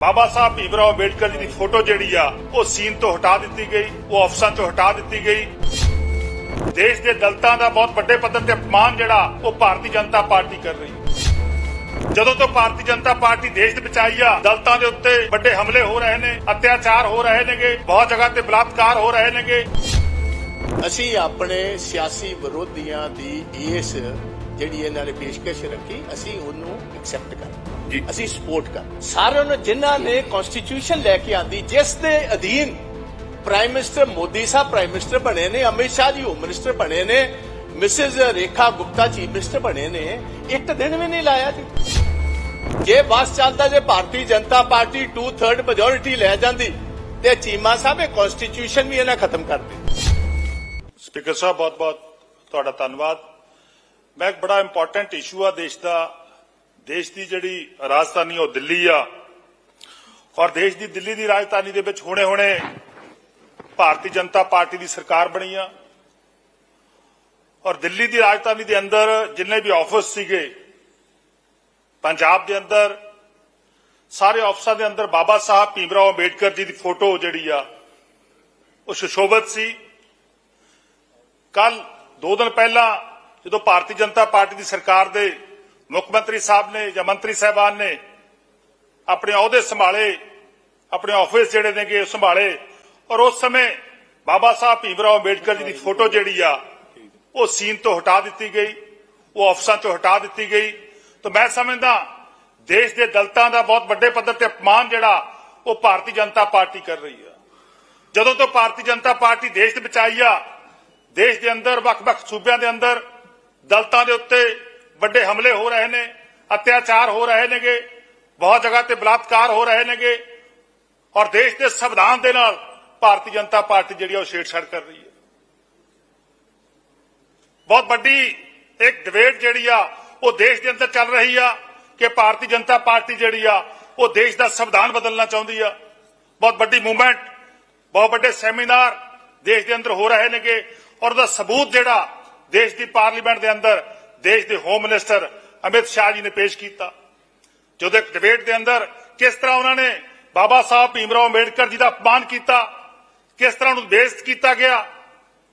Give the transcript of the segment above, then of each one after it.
ਬਾਬਾ ਸਾਹਿਬ ਭੀਮਰਾਓ ਅੰਬੇਡਕਰ ਜੀ ਦੀ photo ਜਿਹੜੀ ਆ, ਉਹ ਸੀਨ ਤੋਂ ਹਟਾ ਦਿੱਤੀ ਗਈ, ਉਹ ਅਫਸਾਂ ਤੋਂ ਹਟਾ ਦਿੱਤੀ ਗਈ। ਦੇਸ਼ ਦੇ ਦਲਤਾਂ ਦਾ ਬਹੁਤ ਵੱਡੇ ਪੱਧਰ ਤੇ ਅਪਮਾਨ ਜਿਹੜਾ, ਉਹ ਭਾਰਤੀ ਜਨਤਾ ਪਾਰਟੀ ਕਰ ਰਹੀ ਹੈ। ਜਦੋਂ ਤੋਂ ਭਾਰਤੀ ਜਨਤਾ ਪਾਰਟੀ ਦੇਸ਼ ਦੇ ਵਿੱਚ ਆਈ ਆ, ਦਲਤਾਂ ਦੇ ਉੱਤੇ ਵੱਡੇ ਹਮਲੇ ਹੋ ਰਹੇ ਨੇ, ਅਤਿਆਚਾਰ ਹੋ ਰਹੇ ਨੇਗੇ, ਬਹੁਤ ਜਗ੍ਹਾ ਤੇ ਬਲਾਤਕਾਰ ਹੋ ਰਹੇ ਨੇਗੇ। ਅਸੀਂ ਆਪਣੇ ਸਿਆਸੀ ਵਿਰੋਧੀਆਂ ਦੀ ਇਸ ਜਿਹੜੀ ਇਹਨਾਂ ਨੇ ਪੇਸ਼ਕਸ਼ ਰੱਖੀ ਅਸੀਂ ਉਹਨੂੰ ਐਕਸੈਪਟ ਕਰ ਜੀ। ਅਸੀਂ ਸਪੋਰਟ ਕਰ ਸਾਰਿਆਂ ਨੂੰ ਜਿਨ੍ਹਾਂ ਨੇ ਕਨਸਟੀਟਿਊਸ਼ਨ ਲੈ ਕੇ ਆਂਦੀ ਜਿਸ ਦੇ ਅਧੀਨ prime minister Modi sahib prime minister ਬਣੇ ਨੇ ਅਮਿਤ ਸ਼ਾਹ ਜੀ ਹੋਮ ਮਿਨਿਸਟਰ ਬਣੇ ਨੇ Mrs Rekha Gupta chief minister ਬਣੇ ਨੇ ਇੱਕ ਦਿਨ ਵੀ ਨਹੀਂ ਲਾਇਆ ਜੀ। ਜੇ ਬਸ ਚੱਲਦਾ ਜੇ ਭਾਰਤੀ ਜਨਤਾ ਪਾਰਟੀ 2/3 ਮੈਜੋਰਿਟੀ ਲੈ ਜਾਂਦੀ ਤੇ ਚੀਮਾ ਸਾਹਿਬ ਇਹ ਕਨਸਟੀਟਿਊਸ਼ਨ ਵੀ ਇਹਨਾਂ ਖਤਮ ਕਰ ਦਿੱਤੀ ਸਪੀਕਰ ਸਾਹਿਬ ਬਹੁਤ ਬਹੁਤ ਤੁਹਾਡਾ ਧੰਨਵਾਦ। ਮੈਂ ਇੱਕ ਬੜਾ ਇੰਪੋਰਟੈਂਟ ਇਸ਼ੂ ਆ ਦੇਸ਼ ਦਾ। ਦੇਸ਼ ਦੀ ਜਿਹੜੀ ਰਾਜਧਾਨੀ ਉਹ ਦਿੱਲੀ ਆ। ਔਰ ਦੇਸ਼ ਦੀ ਦਿੱਲੀ ਦੀ ਰਾਜਧਾਨੀ ਦੇ ਵਿੱਚ ਹੁਣੇ-ਹੁਣੇ ਭਾਰਤੀ ਜਨਤਾ ਪਾਰਟੀ ਦੀ ਸਰਕਾਰ ਬਣੀ ਆ। ਔਰ ਦਿੱਲੀ ਦੀ ਰਾਜਧਾਨੀ ਦੇ ਅੰਦਰ ਜਿੰਨੇ ਵੀ ਆਫਿਸ ਸੀਗੇ, ਪੰਜਾਬ ਦੇ ਅੰਦਰ, ਸਾਰੇ ਆਫਿਸਾਂ ਦੇ ਅੰਦਰ ਬਾਬਾ ਸਾਹਿਬ ਭੀਮਰਾਓ ਅੰਬੇਡਕਰ ਜੀ ਦੀ ਫੋਟੋ ਜਿਹੜੀ ਆ, ਉਹ ਸੁਸ਼ੋਭਿਤ ਸੀ। ਕੱਲ ਦੋ ਦਿਨ ਪਹਿਲਾਂ ਜਦੋਂ ਭਾਰਤੀ ਜਨਤਾ ਪਾਰਟੀ ਦੀ ਸਰਕਾਰ ਦੇ ਮੁੱਖ ਮੰਤਰੀ ਸਾਹਿਬ ਨੇ ਜਾਂ ਮੰਤਰੀ ਸਾਹਿਬਾਨ ਨੇ ਆਪਣੇ ਅਹੁਦੇ ਸੰਭਾਲੇ, ਆਪਣੇ ਆਫਿਸ ਜਿਹੜੇ ਨੇਗੇ ਸੰਭਾਲੇ ਔਰ ਉਸ ਸਮੇਂ ਬਾਬਾ ਸਾਹਿਬ ਭੀਮਰਾਓ ਅੰਬੇਡਕਰ ਜੀ ਦੀ ਫੋਟੋ ਜਿਹੜੀ ਆ, ਉਹ ਸੀਨ ਤੋਂ ਹਟਾ ਦਿੱਤੀ ਗਈ, ਉਹ ਅਫਸਾਂ ਤੋਂ ਹਟਾ ਦਿੱਤੀ ਗਈ। ਤਾਂ ਮੈਂ ਸਮਝਦਾ ਦੇਸ਼ ਦੇ ਦਲਤਾਂ ਦਾ ਬਹੁਤ ਵੱਡੇ ਪੱਧਰ ਤੇ ਅਪਮਾਨ ਜਿਹੜਾ ਉਹ ਭਾਰਤੀ ਜਨਤਾ ਪਾਰਟੀ ਕਰ ਰਹੀ ਆ। ਜਦੋਂ ਤੋਂ ਭਾਰਤੀ ਜਨਤਾ ਪਾਰਟੀ ਦੇਸ਼ ਦੇ ਵਿੱਚ ਆਈ ਆ, ਦੇਸ਼ ਦੇ ਅੰਦਰ ਵੱਖ-ਵੱਖ ਸੂਬਿਆਂ ਦੇ ਅੰਦਰ ਦਲਤਾਂ ਦੇ ਉੱਤੇ ਵੱਡੇ ਹਮਲੇ ਹੋ ਰਹੇ ਨੇ, ਅਤਿਆਚਾਰ ਹੋ ਰਹੇ ਨੇਗੇ, ਬਹੁਤ ਜਗ੍ਹਾ ਤੇ ਬਲਾਤਕਾਰ ਹੋ ਰਹੇ ਨੇਗੇ ਔਰ ਦੇਸ਼ ਦੇ ਸੰਵਿਧਾਨ ਦੇ ਨਾਲ ਭਾਰਤੀ ਜਨਤਾ ਪਾਰਟੀ ਜਿਹੜੀ ਆ ਉਹ ਛੇੜਛਾੜ ਕਰ ਰਹੀ ਹੈ। ਬਹੁਤ ਵੱਡੀ ਇੱਕ ਡਿਬੇਟ ਜਿਹੜੀ ਆ ਉਹ ਦੇਸ਼ ਦੇ ਅੰਦਰ ਚੱਲ ਰਹੀ ਆ ਕਿ ਭਾਰਤੀ ਜਨਤਾ ਪਾਰਟੀ ਜਿਹੜੀ ਆ ਉਹ ਦੇਸ਼ ਦਾ ਸੰਵਿਧਾਨ ਬਦਲਣਾ ਚਾਹੁੰਦੀ ਆ। ਬਹੁਤ ਵੱਡੀ ਮੂਵਮੈਂਟ ਬਹੁਤ ਵੱਡੇ ਸੈਮੀਨਾਰ ਦੇਸ਼ ਦੇ ਅੰਦਰ ਹੋ ਰਹੇ ਨੇਗੇ ਔਰ ਉਹਦਾ ਸਬੂਤ ਜਿਹੜਾ ਦੇਸ਼ ਦੀ ਪਾਰਲੀਮੈਂਟ ਦੇ ਅੰਦਰ ਦੇਸ਼ ਦੇ ਹੋਮ ਮਿਨਿਸਟਰ ਅਮਿਤ ਸ਼ਾਹ ਜੀ ਨੇ ਪੇਸ਼ ਕੀਤਾ। ਜਦੋਂ ਇੱਕ ਡਿਬੇਟ ਦੇ ਅੰਦਰ ਕਿਸ ਤਰ੍ਹਾਂ ਉਹਨਾਂ ਨੇ ਬਾਬਾ ਸਾਹਿਬ ਭੀਮਰਾਓ ਅੰਬੇਡਕਰ ਜੀ ਦਾ ਅਪਮਾਨ ਕੀਤਾ, ਕਿਸ ਤਰ੍ਹਾਂ ਉਹਨੂੰ ਬੇਇੱਜ਼ਤ ਕੀਤਾ ਗਿਆ,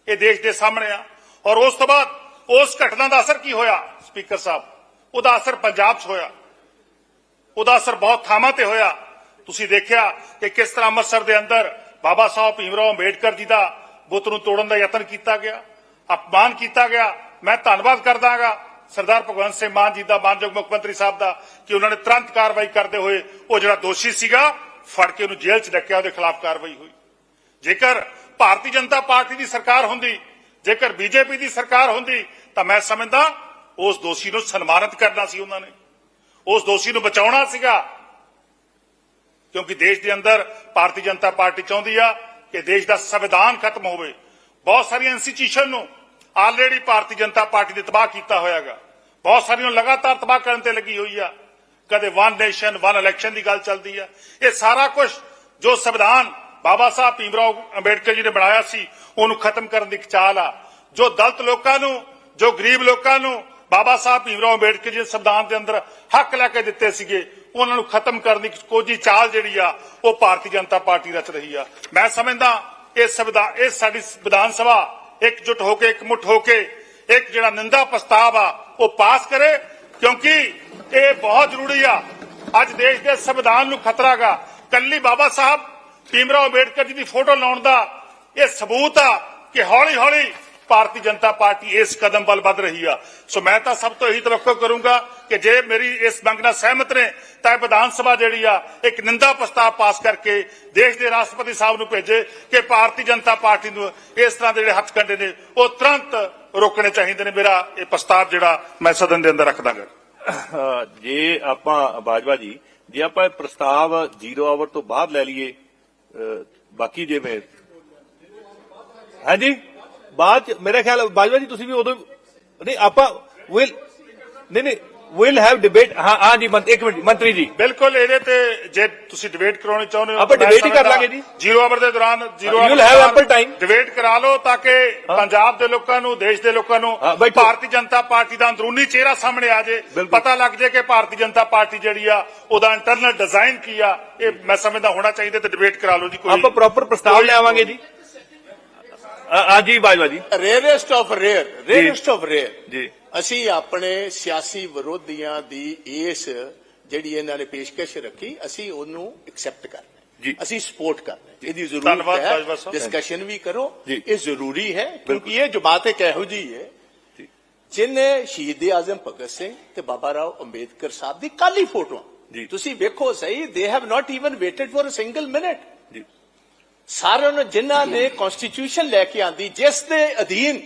ਇਹ ਦੇਸ਼ ਦੇ ਸਾਹਮਣੇ ਆ। ਔਰ ਉਸ ਤੋਂ ਬਾਅਦ ਉਸ ਘਟਨਾ ਦਾ ਅਸਰ ਕੀ ਹੋਇਆ? ਸਪੀਕਰ ਸਾਹਿਬ, ਉਹਦਾ ਅਸਰ ਪੰਜਾਬ 'ਚ ਹੋਇਆ। ਉਹਦਾ ਅਸਰ ਬਹੁਤ ਥਾਵਾਂ ਤੇ ਹੋਇਆ। ਤੁਸੀਂ ਦੇਖਿਆ ਕਿ ਕਿਸ ਤਰ੍ਹਾਂ ਅੰਮ੍ਰਿਤਸਰ ਦੇ ਅੰਦਰ ਬਾਬਾ ਸਾਹਿਬ ਭੀਮਰਾਓ ਅੰਬੇਡਕਰ ਜੀ ਦਾ ਬੁੱਤ ਨੂੰ ਤੋੜਨ ਦਾ ਯਤਨ ਕੀਤਾ ਗਿਆ। ਅਪਮਾਨ ਕੀਤਾ ਗਿਆ। ਮੈਂ ਧੰਨਵਾਦ ਕਰਦਾਗਾ ਸਰਦਾਰ ਭਗਵੰਤ ਸਿੰਘ ਮਾਨ ਜੀ ਦਾ, ਮਾਨਯੋਗ ਮੁੱਖ ਮੰਤਰੀ ਸਾਹਿਬ ਦਾ, ਕਿ ਉਹਨਾਂ ਨੇ ਤੁਰੰਤ ਕਾਰਵਾਈ ਕਰਦੇ ਹੋਏ ਉਹ ਜਿਹੜਾ ਦੋਸ਼ੀ ਸੀਗਾ, ਫੜ ਕੇ ਉਹਨੂੰ ਜੇਲ੍ਹ 'ਚ ਡੱਕਿਆ, ਉਹਦੇ ਖਿਲਾਫ ਕਾਰਵਾਈ ਹੋਈ। ਜੇਕਰ ਭਾਰਤੀ ਜਨਤਾ ਪਾਰਟੀ ਦੀ ਸਰਕਾਰ ਹੁੰਦੀ, ਜੇਕਰ ਬੀਜੇਪੀ ਦੀ ਸਰਕਾਰ ਹੁੰਦੀ, ਤਾਂ ਮੈਂ ਸਮਝਦਾ ਉਸ ਦੋਸ਼ੀ ਨੂੰ ਸਨਮਾਨਿਤ ਕਰਨਾ ਸੀ ਉਹਨਾਂ ਨੇ। ਉਸ ਦੋਸ਼ੀ ਨੂੰ ਬਚਾਉਣਾ ਸੀਗਾ। ਕਿਉਂਕਿ ਦੇਸ਼ ਦੇ ਅੰਦਰ ਭਾਰਤੀ ਜਨਤਾ ਪਾਰਟੀ ਚਾਹੁੰਦੀ ਆ ਕਿ ਦੇਸ਼ ਦਾ ਸੰਵਿਧਾਨ ਖਤਮ ਹੋਵੇ। ਬਹੁਤ ਸਾਰੀਆਂ ਇੰਸਟੀਟਿਊਸ਼ਨ ਨੂੰ ਆਲਰੇਡੀ ਭਾਰਤੀ ਜਨਤਾ ਪਾਰਟੀ ਦੇ ਤਬਾਹ ਕੀਤਾ ਹੋਇਆਗਾ। ਬਹੁਤ ਸਾਰੀਆਂ ਲਗਾਤਾਰ ਤਬਾਹ ਕਰਨ ਤੇ ਲੱਗੀ ਹੋਈ ਆ। ਕਦੇ ਵਨ ਨੇਸ਼ਨ ਵਨ ਇਲੈਕਸ਼ਨ ਦੀ ਗੱਲ ਚੱਲਦੀ ਆ। ਇਹ ਸਾਰਾ ਕੁਝ ਜੋ ਸੰਵਿਧਾਨ ਬਾਬਾ ਸਾਹਿਬ ਭੀਮਰਾਓ ਅੰਬੇਡਕਰ ਜੀ ਨੇ ਬਣਾਇਆ ਸੀ, ਉਹਨੂੰ ਖਤਮ ਕਰਨ ਦੀ ਚਾਲ ਆ। ਜੋ ਦਲਤ ਲੋਕਾਂ ਨੂੰ, ਜੋ ਗਰੀਬ ਲੋਕਾਂ ਨੂੰ ਬਾਬਾ ਸਾਹਿਬ ਭੀਮਰਾਓ ਅੰਬੇਡਕਰ ਜੀ ਨੇ ਸੰਵਿਧਾਨ ਦੇ ਅੰਦਰ ਹੱਕ ਲੈ ਕੇ ਦਿੱਤੇ ਸੀਗੇ, ਉਹਨਾਂ ਨੂੰ ਖਤਮ ਕਰਨ ਦੀ ਕੋਜੀ ਚਾਲ ਜਿਹੜੀ ਆ, ਉਹ ਭਾਰਤੀ ਜਨਤਾ ਪਾਰਟੀ ਰਚ ਰਹੀ ਆ। ਮੈਂ ਸਮਝਦਾ, ਇਹ ਸੰਵਿਧਾਨ ਇਹ ਸਾਡੀ ਵਿਧਾਨ ਸਭਾ ਇਕਜੁੱਟ ਹੋ ਕੇ ਇਕਮੁੱਠ ਹੋ ਕੇ ਇੱਕ ਜਿਹੜਾ ਨਿੰਦਾ ਪ੍ਰਸਤਾਵ ਆ ਉਹ ਪਾਸ ਕਰੇ ਕਿਉਂਕਿ ਇਹ ਬਹੁਤ ਜ਼ਰੂਰੀ ਆ ਅੱਜ ਦੇਸ਼ ਦੇ ਸੰਵਿਧਾਨ ਨੂੰ ਖਤਰਾ ਗਾ ਕੱਲੀ ਬਾਬਾ ਸਾਹਿਬ ਭੀਮਰਾਓ ਅੰਬੇਡਕਰ ਜੀ ਦੀ ਫੋਟੋ ਲਾਉਣ ਦਾ ਇਹ ਸਬੂਤ ਆ ਕਿ ਹੌਲੀ ਹੌਲੀ ਭਾਰਤੀ ਜਨਤਾ ਪਾਰਟੀ ਇਸ ਕਦਮ ਵੱਲ ਵੱਧ ਰਹੀ ਆ। ਸੋ ਮੈਂ ਤਾਂ ਸਭ ਤੋਂ ਇਹੀ ਤਵੱਕੋ ਕਰੂੰਗਾ ਕਿ ਜੇ ਮੇਰੀ ਇਸ ਮੰਗ ਨਾਲ ਸਹਿਮਤ ਨੇ, ਤਾਂ ਇਹ ਵਿਧਾਨ ਸਭਾ ਜਿਹੜੀ ਆ, ਇੱਕ ਨਿੰਦਾ ਪ੍ਰਸਤਾਵ ਪਾਸ ਕਰਕੇ ਦੇਸ਼ ਦੇ ਰਾਸ਼ਟਰਪਤੀ ਸਾਹਿਬ ਨੂੰ ਭੇਜੇ ਕਿ ਭਾਰਤੀ ਜਨਤਾ ਪਾਰਟੀ ਨੂੰ ਇਸ ਤਰ੍ਹਾਂ ਦੇ ਜਿਹੜੇ ਹੱਥ ਕੰਡੇ ਨੇ, ਉਹ ਤੁਰੰਤ ਰੋਕਣੇ ਚਾਹੀਦੇ ਨੇ। ਮੇਰਾ ਇਹ ਪ੍ਰਸਤਾਵ ਜਿਹੜਾ ਮੈਂ ਸਦਨ ਦੇ ਅੰਦਰ ਰੱਖ ਦਾਂਗਾ ਜੇ ਆਪਾਂ, ਬਾਜਵਾ ਜੀ, ਜੇ ਆਪਾਂ ਇਹ ਪ੍ਰਸਤਾਵ ਜ਼ੀਰੋ ਆਵਰ ਤੋਂ ਬਾਅਦ ਲੈ ਲਈਏ, ਅਹ ਬਾਕੀ ਜਿਵੇਂ ਹਾਂਜੀ? ਬਾਅਦ ਚ ਮੇਰੇ ਖਿਆਲ ਬਾਜਵਾ ਜੀ ਤੁਸੀਂ ਵੀ ਉਦੋਂ ਨਹੀਂ ਆਪਾਂ ਵਿਲ ਨਹੀਂ ਨਹੀਂ ਵਿਲ ਹੈਵ ਡਿਬੇਟ ਹਾਂ ਹਾਂ ਜੀ ਇੱਕ ਮਿੰਟ ਮੰਤਰੀ ਜੀ ਬਿਲਕੁਲ ਇਹਦੇ ਤੇ ਜੇ ਤੁਸੀਂ ਡਿਬੇਟ ਕਰਾਉਣੀ ਚਾਹੁੰਦੇ ਹੋ ਆਪਾਂ debate ਹੀ ਕਰ ਲਾਂਗੇ ਜੀ। ਜ਼ੀਰੋ ਆਵਰ ਦੇ ਦੌਰਾਨ zero You'll have ample time. Debate ਕਰਾ ਲਓ ਤਾਂ ਕਿ ਪੰਜਾਬ ਦੇ ਲੋਕਾਂ ਨੂੰ ਦੇਸ਼ ਦੇ ਲੋਕਾਂ ਨੂੰ। ਭਾਰਤੀ ਜਨਤਾ ਪਾਰਟੀ ਦਾ ਅੰਦਰੂਨੀ ਚਿਹਰਾ ਸਾਹਮਣੇ ਆ ਜੇ। ਪਤਾ ਲੱਗ ਜੇ ਕਿ ਭਾਰਤੀ ਜਨਤਾ ਪਾਰਟੀ ਜਿਹੜੀ ਆ ਉਹਦਾ ਇੰਟਰਨਲ ਡਿਜ਼ਾਈਨ ਕੀ ਆ ਇਹ ਮੈਂ ਸਮਝਦਾ ਹੋਣਾ ਚਾਹੀਦਾ ਤੇ ਡਿਬੇਟ ਕਰਾ ਲਓ ਜੀ ਕੋਈ ਆਪਾਂ ਪ੍ਰੋਪਰ ਪ੍ਰਸਤਾਵ ਲਿਆਵਾਂਗੇ ਜੀ ਹਾਂ ਜੀ Bajwa ji rarest of rare rarest of rare ਜੀ। ਅਸੀਂ ਆਪਣੇ ਸਿਆਸੀ ਵਿਰੋਧੀਆਂ ਦੀ ਇਸ ਜਿਹੜੀ ਇਹਨਾਂ ਨੇ ਪੇਸ਼ਕਸ਼ ਰੱਖੀ ਅਸੀਂ ਉਹਨੂੰ ਐਕਸੈਪਟ ਕਰਨਾ ਜੀ। ਅਸੀਂ ਸਪੋਰਟ ਕਰਨਾ ਇਹਦੀ ਜ਼ਰੂਰਤ ਹੈ। ਡਿਸਕਸ਼ਨ ਵੀ ਕਰੋ। ਜੀ। ਇਹ ਜ਼ਰੂਰੀ ਹੈ ਕਿਉਂਕਿ ਇਹ ਜਮਾਤ ਇੱਕ ਇਹੋ ਜਿਹੀ ਹੈ। ਜੀ। ਜਿਨੇ ਸ਼ਹੀਦ ਆਜ਼ਮ ਭਗਤ ਸਿੰਘ ਤੇ ਬਾਬਾ ਰਾਓ ਅੰਬੇਦਕਰ ਸਾਹਿਬ ਦੀ ਕਾਲੀ ਫੋਟੋਆਂ ਜੀ। ਤੁਸੀਂ ਵੇਖੋ ਸਹੀ they have not even waited for a single minute ਜੀ ਸਾਰਿਆਂ ਨੂੰ ਜਿਨ੍ਹਾਂ ਨੇ ਕਨਸਟੀਟਿਊਸ਼ਨ ਲੈ ਕੇ ਆਂਦੀ ਜਿਸ ਦੇ ਅਧੀਨ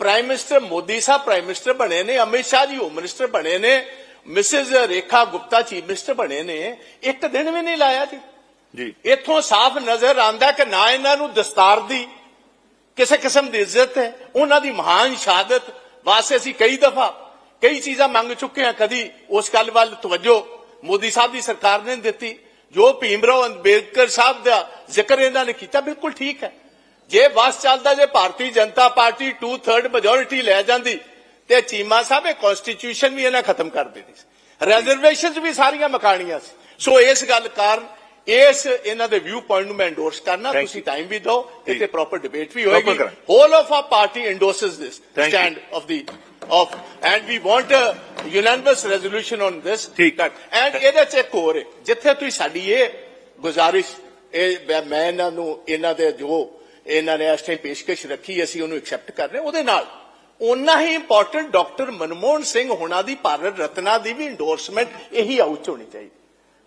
prime minister Modi sahib prime minister ਬਣੇ ਨੇ ਅਮਿਤ ਸ਼ਾਹ ਜੀ ਹੋਮ ਮਿਨਿਸਟਰ ਬਣੇ ਨੇ Mrs Rekha Gupta chief minister ਬਣੇ ਨੇ ਇੱਕ ਦਿਨ ਵੀ ਨਹੀਂ ਲਾਇਆ ਜੀ। ਜੀ। ਇੱਥੋਂ ਸਾਫ਼ ਨਜ਼ਰ ਆਂਦਾ ਕਿ ਨਾ ਇਹਨਾਂ ਨੂੰ ਦਸਤਾਰ ਦੀ ਕਿਸੇ ਕਿਸਮ ਦੀ ਇੱਜ਼ਤ ਹੈ ਉਹਨਾਂ ਦੀ ਮਹਾਨ ਸ਼ਹਾਦਤ। ਵਾਸਤੇ ਅਸੀਂ ਕਈ ਦਫਾ ਕਈ ਚੀਜ਼ਾਂ ਮੰਗ ਚੁੱਕੇ ਹਾਂ ਕਦੀ ਉਸ ਗੱਲ ਵੱਲ ਤਵੱਜੋ ਮੋਦੀ ਸਾਹਿਬ ਦੀ ਸਰਕਾਰ ਨੇ ਦਿੱਤੀ ਜੋ ਭੀਮਰਾਓ ਅੰਬੇਦਕਰ ਸਾਹਿਬ ਦਾ ਜ਼ਿਕਰ ਇਹਨਾਂ ਨੇ ਕੀਤਾ ਬਿਲਕੁਲ ਠੀਕ ਹੈ ਜੇ ਬਸ ਚੱਲਦਾ ਜੇ ਭਾਰਤੀ ਜਨਤਾ ਪਾਰਟੀ 2/3 ਮੈਜੋਰਿਟੀ ਲੈ ਜਾਂਦੀ ਤੇ ਚੀਮਾ ਸਾਹਿਬ ਇਹ ਕਨਸਟੀਟਿਊਸ਼ਨ ਵੀ ਇਹਨਾਂ ਖਤਮ ਕਰ ਦੇਣੀ ਸੀ ਰਿਜ਼ਰਵੇਸ਼ਨਸ ਵੀ ਸਾਰੀਆਂ ਮਕਾਣੀਆਂ ਸੀ ਸੋ ਇਸ ਗੱਲ ਕਾਰਨ ਇਸ ਇਹਨਾਂ ਦੇ ਵਿਊ ਪੁਆਇੰਟ ਨੂੰ ਮੈਂ endorse ਕਰਨਾ ਤੁਸੀਂ. ਟਾਈਮ ਵੀ ਦਿਓ। ਇੱਥੇ ਪ੍ਰੋਪਰ ਡਿਬੇਟ ਵੀ ਹੋਏਗੀ ਕਰਾਂ। whole of our party endorses this Thank you. Of and we want a unanimous resolution on this ਠੀਕ। and ਇਹਦੇ ਚ ਇੱਕ ਹੋਰ ਹੈ ਜਿੱਥੇ ਤੁਸੀਂ ਸਾਡੀ ਇਹ ਗੁਜ਼ਾਰਿਸ਼ ਇਹ ਮੈਂ- ਮੈਂ ਇਹਨਾਂ ਨੂੰ ਇਹਨਾਂ ਦੇ ਜੋ ਇਹਨਾਂ ਨੇ ਇਸ ਟਾਈਮ ਪੇਸ਼ਕਸ਼ ਰੱਖੀ ਅਸੀਂ ਉਹਨੂੰ ਐਕਸੈਪਟ ਕਰ ਰਹੇ ਹਾਂ। ਉਹਦੇ ਨਾਲ ਉਨਾ ਹੀ ਇੰਪੋਰਟੈਂਟ ਡਾਕਟਰ ਮਨਮੋਹਨ ਸਿੰਘ ਹੋਣਾ ਦੀ ਭਾਰਤ ਰਤਨਾ ਦੀ ਵੀ ਇੰਡੋਰਸਮੈਂਟ ਇਹੀ ਆਊਟ ਹੋਣੀ ਚਾਹੀਦੀ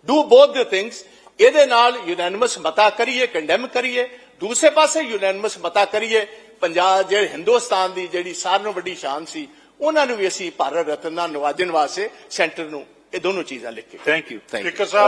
ਡੂ ਬੋਥ ਦ ਥਿੰਗਸ ਇਹਦੇ ਨਾਲ ਯੂਨੈਨਿਮਸ ਮਤਾ ਕਰੀਏ ਕੰਡੈਮ ਕਰੀਏ ਦੂਸਰੇ ਪਾਸੇ ਯੂਨੈਨਿਮਸ ਮਤਾ ਕਰੀਏ ਪੰਜਾਬ ਜਿਹੜੇ ਹਿੰਦੁਸਤਾਨ ਦੀ ਜਿਹੜੀ ਸਾਰਿਆਂ ਨਾਲੋਂ ਵੱਡੀ ਸ਼ਾਨ ਸੀ ਉਹਨਾਂ ਨੂੰ ਵੀ ਅਸੀਂ ਭਾਰਤ ਰਤਨ ਨਾਲ ਨਵਾਜਣ ਵਾਸਤੇ ਸੈਂਟਰ ਨੂੰ ਇਹ ਦੋਨੋਂ ਚੀਜ਼ਾਂ ਲਿਖ ਕੇ ਥੈਂਕ ਯੂ. Speaker Sahib